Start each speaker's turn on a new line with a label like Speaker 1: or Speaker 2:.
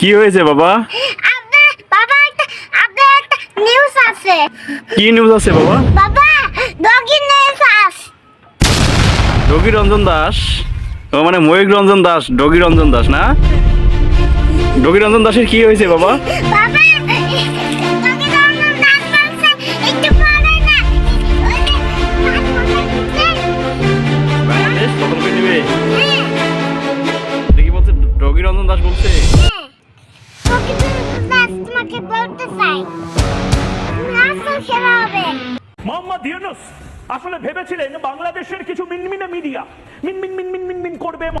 Speaker 1: কি হয়েছে বাবা?
Speaker 2: আপনার বাবা একটা আপনার একটা নিউজ আছে।
Speaker 1: কি নিউজ আছে বাবা?
Speaker 2: বাবা ডগি নিউজ আছে
Speaker 1: ডগি রঞ্জন দাস? ও মানে ময়ূক রঞ্জন দাস ডগি রঞ্জন দাস না? ডগি রঞ্জন দাসের কি হয়েছে বাবা
Speaker 2: বাতাস বলছে।
Speaker 3: আসলে ভেবেছিলেন বাংলাদেশের কিছু মিনমিনে মিডিয়া মিন মিন মিন করবে